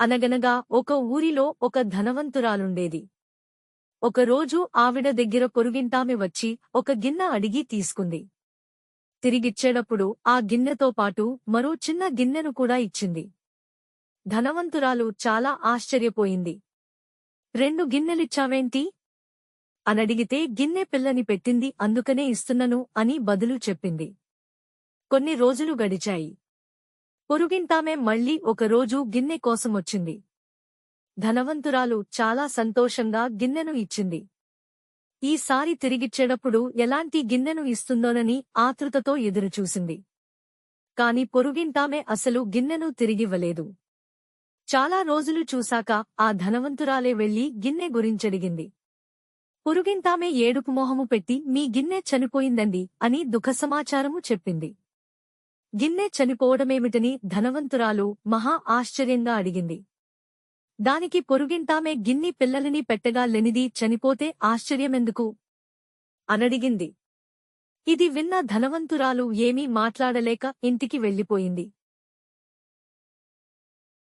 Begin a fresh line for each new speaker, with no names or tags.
అనగనగా ఒక ఊరిలో ఒక ధనవంతురాలుండేది. ఒకరోజు ఆవిడ దగ్గర పొరుగింటామె వచ్చి ఒక గిన్నె అడిగి తీసుకుంది. తిరిగిచ్చేటప్పుడు ఆ గిన్నెతో పాటు మరో చిన్న గిన్నెను కూడా ఇచ్చింది. ధనవంతురాలు చాలా ఆశ్చర్యపోయింది. రెండు గిన్నెలిచ్చావేంటి అనడిగితే గిన్నె పిల్లని పెట్టింది అందుకనే ఇస్తున్నను అని బదులు చెప్పింది. కొన్ని రోజులు గడిచాయి. పొరుగింటామె మళ్ళీ ఒకరోజు గిన్నె కోసమొచ్చింది. ధనవంతురాలు చాలా సంతోషంగా గిన్నెను ఇచ్చింది. ఈసారి తిరిగిచ్చేటప్పుడు ఎలాంటి గిన్నెను ఇస్తుందోనని ఆతృతతో ఎదురుచూసింది. కాని పొరుగింటామె అసలు గిన్నెను తిరిగివ్వలేదు. చాలా రోజులు చూశాక ఆ ధనవంతురాలే వెళ్ళి గిన్నె గురించడిగింది. పొరుగింటామె ఏడుపు మొహము పెట్టి మీ గిన్నె చనిపోయిందండి అని దుఃఖసమాచారము చెప్పింది. గిన్నె చనిపోవడమేమిటని ధనవంతురాలు మహా ఆశ్చర్యంగా అడిగింది. దానికి పొరుగింటామే గిన్ని పిల్లలని పెట్టగా లెనిది చనిపోతే ఆశ్చర్యమెందుకు? అనడిగింది. ఇది విన్న ధనవంతురాలు ఏమీ మాట్లాడలేక ఇంటికి వెళ్ళిపోయింది.